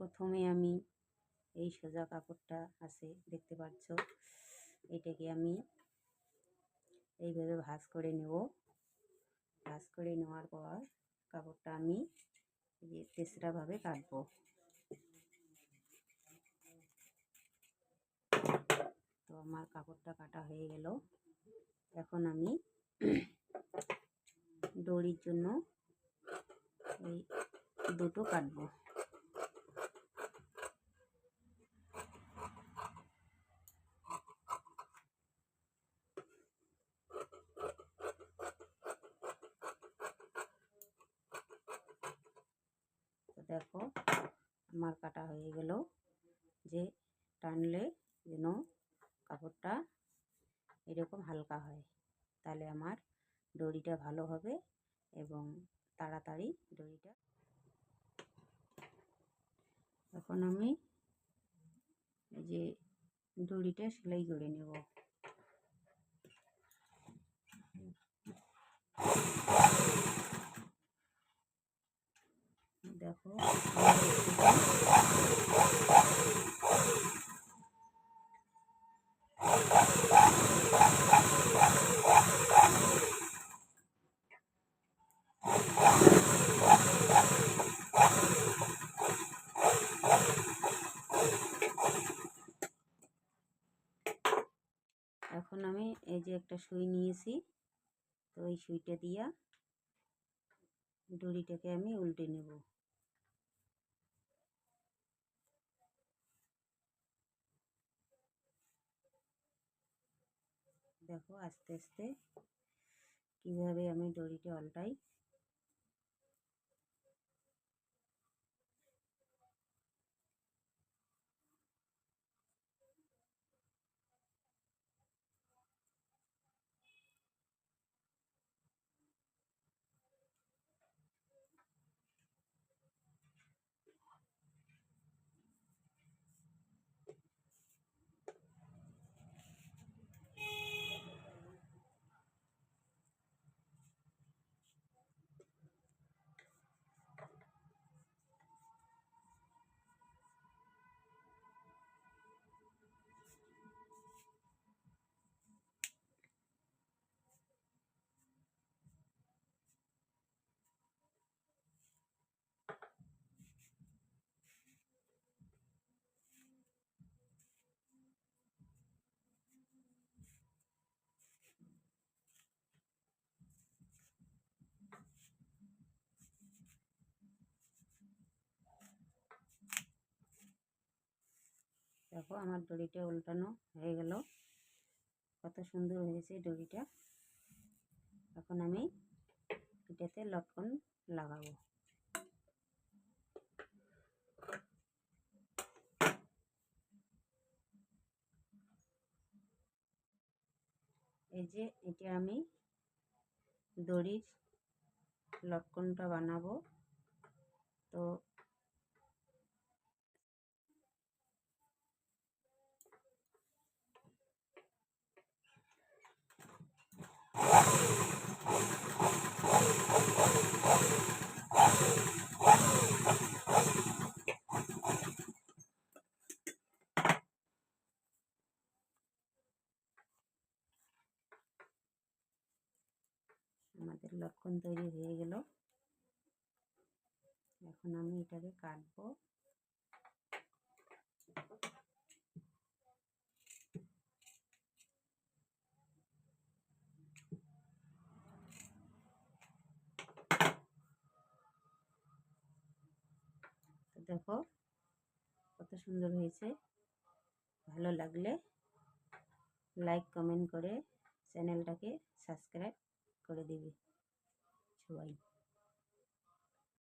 প্রথমে আমি এই সোজা কাপড়টা আছে, দেখতে পাচ্ছ? এটাকে আমি এইভাবে ভাজ করে নেব। ভাজ করে নেওয়ার পর কাপড়টা আমি তেসরাভাবে কাটবো। তো আমার কাপড়টা কাটা হয়ে গেল। এখন আমি দড়ির জন্য এই দুটো কাটবো তো দেখো আমার কাটা হয়ে গেল যে টানলে যেন কাপড়টা এরকম হালকা হয়। তাহলে আমার দড়িটা ভালো হবে এবং তাড়াতাড়ি দড়িটা এখন আমি এই যে দড়িটা সেলাই করে নেব। দেখো এখন আমি এই যে একটা সুই নিয়েছি, তো এই সুইটা দিয়া দড়িটাকে আমি উল্টে নেব। দেখো আস্তে আস্তে কীভাবে আমি দড়িটা উল্টাই দেখো আমার দড়িটা উল্টানো হয়ে গেল। কত সুন্দর হয়েছে দড়িটা। এখন আমি এটাতে লটকন লাগাবো। এই যে এটা আমি দড়ির লটকনটা বানাবো। তো আমাদের লটকন তৈরি হয়ে গেল। এখন আমি এটাকে কাটবো। দেখো কত সুন্দর হয়েছে। ভালো লাগলে লাইক, কমেন্ট করে চ্যানেলটাকে সাবস্ক্রাইব করে দিবি। সবাই